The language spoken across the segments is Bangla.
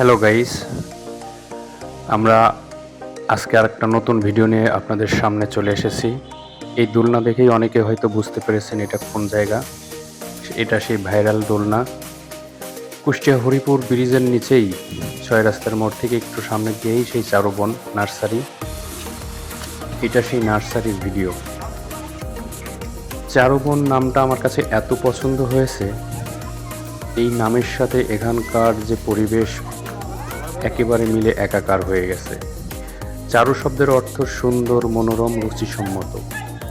হ্যালো গাইস আমরা আজকে আরেকটা নতুন ভিডিও নিয়ে আপনাদের সামনে চলে এসেছি। এই দোলনা দেখেই অনেকে হয়তো বুঝতে পেরেছেন এটা কোন জায়গা। এটা সেই ভাইরাল দোলনা। কুষ্টিয়া হরিপুর ব্রিজের নিচেই, ছয় রাস্তার মোড় থেকে একটু সামনে গিয়েই সেই চারুবন নার্সারি। এটা সেই নার্সারির ভিডিও চারুবন নামটা আমার কাছে এত পছন্দ হয়েছে। এই নামের সাথে এখানকার যে পরিবেশ একেবারে মিলে একাকার হয়ে গেছে। চারু শব্দের অর্থ সুন্দর, মনোরম, রুচিসম্মত।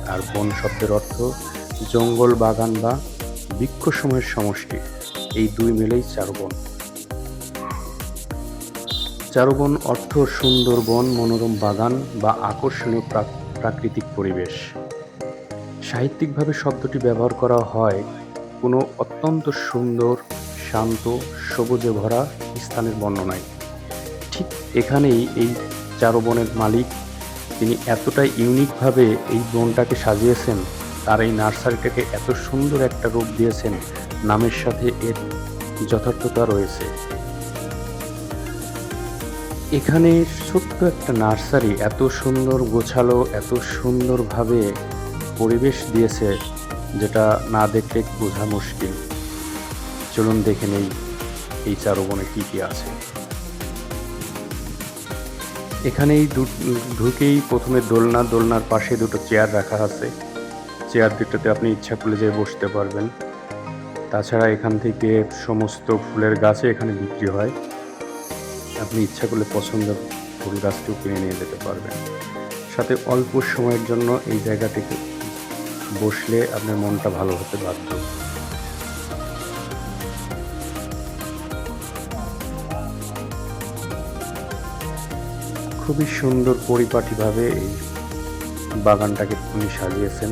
আর বন শব্দের অর্থ জঙ্গল, বাগান বা বৃক্ষসমূহের সমষ্টি। এই দুই মিলেই চারুবন চারুবন অর্থ সুন্দর বন, মনোরম বাগান বা আকর্ষণীয় প্রাক- প্রাকৃতিক পরিবেশ। সাহিত্যিকভাবে শব্দটি ব্যবহার করা হয় কোনো অত্যন্ত সুন্দর, শান্ত, সবুজে ভরা স্থানের বর্ণনায়। এখানেই এই চারো বনের মালিক। তিনি এতটাই ইউনিকভাবে এই বনটাকে সাজিয়েছেন, তার এই নার্সারিটাকে এত সুন্দর একটা রূপ দিয়েছেন, নামের সাথে এর যথার্থতা রয়েছে। এখানে ছোট্ট একটা নার্সারি এত সুন্দর গোছালো, এত সুন্দরভাবে পরিবেশ দিয়েছে, যেটা না দেখলে বোঝা মুশকিল। চলুন দেখে নেই এই চারবনে কি কি আছে। এখানেই ঢুকেই প্রথমে দোলনা, দোলনার পাশে দুটো চেয়ার রাখা আছে। চেয়ার দুটোতে আপনি ইচ্ছা করলে যেয়ে বসতে পারবেন। তাছাড়া এখান থেকে সমস্ত ফুলের গাছে এখানে বিক্রি হয়। আপনি ইচ্ছা করলে পছন্দের ফুল গাছটিও কিনে নিয়ে যেতে পারবেন। সাথে অল্প সময়ের জন্য এই জায়গাটিতে বসলে আপনার মনটা ভালো হতে বাধ্য। খুবই সুন্দর পরিপাটিভাবে এই বাগানটাকে উনি সাজিয়েছেন।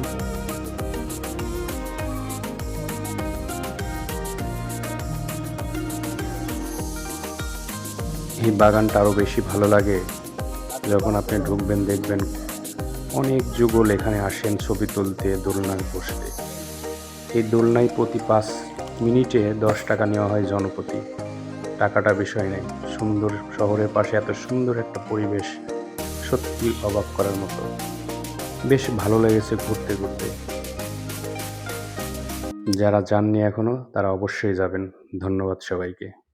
এই বাগানটা আরও বেশি ভালো লাগে। যখন আপনি ঢুকবেন, দেখবেন অনেক যুগল এখানে আসেন ছবি তুলতে, দোলনায় বসতে। এই দোলনায় প্রতি পাঁচ মিনিটে দশ টাকা নেওয়া হয় জনপ্রতি। টাকাটা বিষয় নেই। সুন্দর শহরের পাশে এত সুন্দর একটা পরিবেশ সত্যি অবাক করার মতো। বেশ ভালো লেগেছে ঘুরতে ঘুরতে। যারা যাননি এখনও, তারা অবশ্যই যাবেন। ধন্যবাদ সবাইকে।